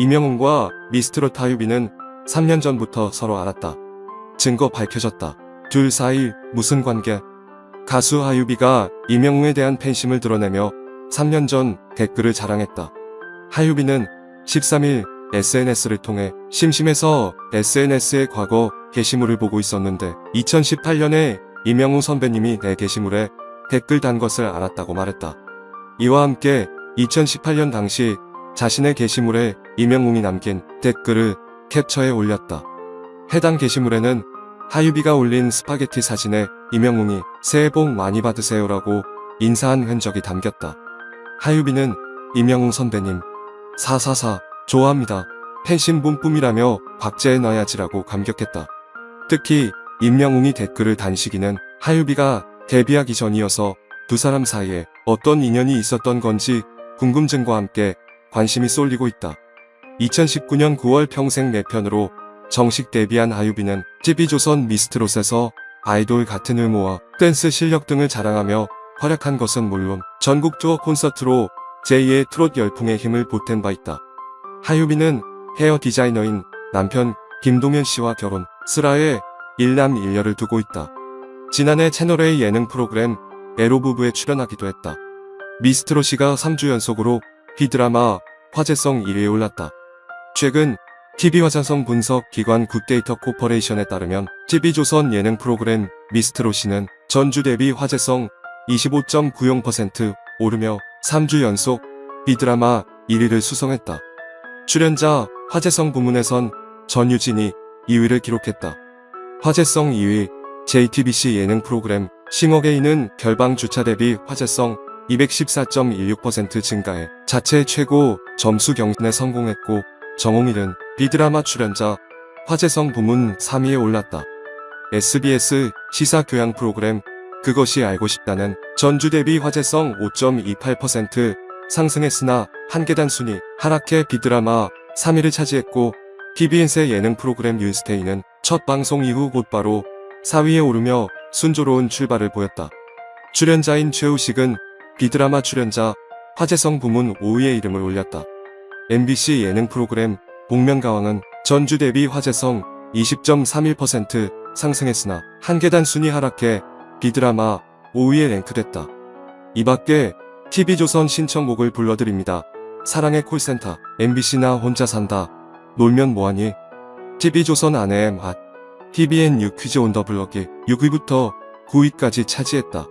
이명웅과 미스트롯 하유비는 3년 전부터 서로 알았다. 증거 밝혀졌다. 둘 사이 무슨 관계? 가수 하유비가 이명웅에 대한 팬심을 드러내며 3년 전 댓글을 자랑했다. 하유비는 13일 SNS를 통해 심심해서 SNS의 과거 게시물을 보고 있었는데 2018년에 이명웅 선배님이 내 게시물에 댓글 단 것을 알았다고 말했다. 이와 함께 2018년 당시 자신의 게시물에 이명웅이 남긴 댓글을 캡처해 올렸다. 해당 게시물에는 하유비가 올린 스파게티 사진에 이명웅이 새해 복 많이 받으세요라고 인사한 흔적이 담겼다. 하유비는 이명웅 선배님 444 좋아합니다. 팬심 뿜뿜이라며 박제해 놔야지라고 감격했다. 특히 임명웅이 댓글을 단시기는 하유비가 데뷔하기 전이어서 두 사람 사이에 어떤 인연이 있었던 건지 궁금증과 함께 관심이 쏠리고 있다. 2019년 9월 평생 네 내편으로 정식 데뷔한 하유비는 TV조선 미스트롯에서 아이돌 같은 외모와 댄스 실력 등을 자랑하며 활약한 것은 물론 전국 투어 콘서트로 제2의 트롯 열풍에 힘을 보탠 바 있다. 하유비는 헤어 디자이너인 남편 김동현 씨와 결혼, 슬하에 일남 일녀를 두고 있다. 지난해 채널A 예능 프로그램 에로 부부에 출연하기도 했다. 미스트롯이가 3주 연속으로 B드라마 화제성 1위에 올랐다. 최근 TV 화자성 분석 기관 굿데이터 코퍼레이션에 따르면 TV조선 예능 프로그램 미스트롯이는 전주 대비 화제성 25.90% 오르며 3주 연속 B드라마 1위를 수성했다. 출연자 화제성 부문에선 전유진이 2위를 기록했다. 화제성 2위 JTBC 예능 프로그램 싱어게인은 결방 주차 대비 화제성 214.16% 증가해 자체 최고 점수 경신에 성공했고 정홍일은 비드라마 출연자 화제성 부문 3위에 올랐다. SBS 시사 교양 프로그램 그것이 알고 싶다는 전주 대비 화제성 5.28% 상승했으나 한 계단 순위 하락해 비드라마 3위를 차지했고 TVN세 예능 프로그램 뉴스테이는 첫 방송 이후 곧바로 4위에 오르며 순조로운 출발을 보였다. 출연자인 최우식은 비드라마 출연자 화제성 부문 5위에 이름을 올렸다. MBC 예능 프로그램 복면가왕은 전주 대비 화제성 20.31% 상승했으나 한 계단 순위 하락해 비드라마 5위에 랭크됐다. 이 밖에 TV조선 신청곡을 불러드립니다. 사랑의 콜센터, MBC나 혼자 산다, 놀면 뭐하니, TV조선 아내의 맛, TVN 뉴 퀴즈 온 더 블럭이 6위부터 9위까지 차지했다.